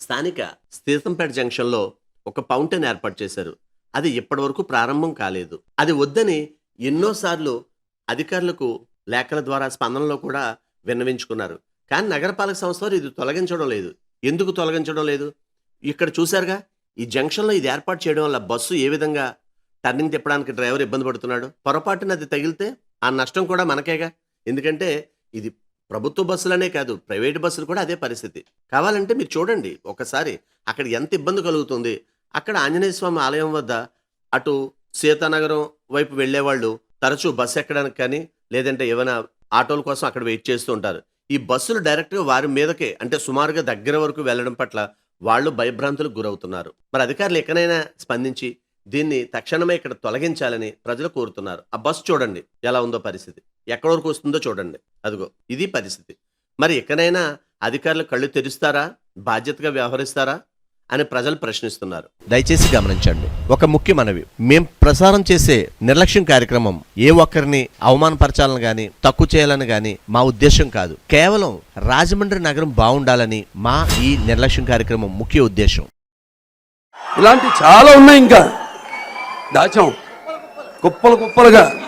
స్థానిక సీతంపేట జంక్షన్లో ఒక ఫౌంటైన్ ఏర్పాటు చేశారు. అది ఇప్పటివరకు ప్రారంభం కాలేదు. అది వద్దని ఎన్నోసార్లు అధికారులకు లేఖల ద్వారా స్పందనలో కూడా విన్నవించుకున్నారు. కానీ నగరపాలక సంస్థ వారు ఇది తొలగించడం లేదు. ఎందుకు తొలగించడం లేదు? ఇక్కడ చూశారుగా ఈ జంక్షన్లో ఇది ఏర్పాటు చేయడం వల్ల బస్సు ఏ విధంగా టర్నింగ్ తిప్పడానికి డ్రైవర్ ఇబ్బంది పడుతున్నాడు? పొరపాటున అది తగిలితే ఆ నష్టం కూడా మనకేగా? ఎందుకంటే ఇది ప్రభుత్వ బస్సులనే కాదు ప్రైవేట్ బస్సులు కూడా అదే పరిస్థితి. కావాలంటే మీరు చూడండి ఒకసారి అక్కడ ఎంత ఇబ్బంది కలుగుతుంది. అక్కడ ఆంజనేయ స్వామి ఆలయం వద్ద అటు సీతానగరం వైపు వెళ్ళేవాళ్ళు తరచూ బస్సు ఎక్కడానికి కానీ లేదంటే ఏమైనా ఆటోల కోసం అక్కడ వెయిట్ చేస్తూ ఉంటారు. ఈ బస్సులు డైరెక్ట్గా వారి మీదకే అంటే సుమారుగా దగ్గర వరకు వెళ్ళడం పట్ల వాళ్ళు భయభ్రాంతులకు గురవుతున్నారు. మరి అధికారులు ఎక్కడైనా స్పందించి దీన్ని తక్షణమే ఇక్కడ తొలగించాలని ప్రజలు కోరుతున్నారు. ఆ బస్సు చూడండి ఎలా ఉందో పరిస్థితి. ఎక్కడి వరకు వస్తుందో చూడండి. అదిగో ఇది పరిస్థితి. మరి ఎక్కడైనా అధికారులు కళ్ళు తెరుస్తారా? బాధ్యతగా వ్యవహరిస్తారా? అని ప్రజలు ప్రశ్నిస్తున్నారు. దయచేసి గమనించండి. ఒక ముఖ్య మనవి. మేం ప్రసారం చేసే నిర్లక్ష్యం కార్యక్రమం ఏ ఒక్కరిని అవమానపరచాలని గాని తక్కువ చేయాలని గాని మా ఉద్దేశం కాదు. కేవలం రాజమండ్రి నగరం బాగుండాలని మా ఈ నిర్లక్ష్యం కార్యక్రమం ముఖ్య ఉద్దేశం ఇలాంటి చాలా ఉన్నాయి ఇంకా. దాచాం. కుప్పలు కుప్పలుగా.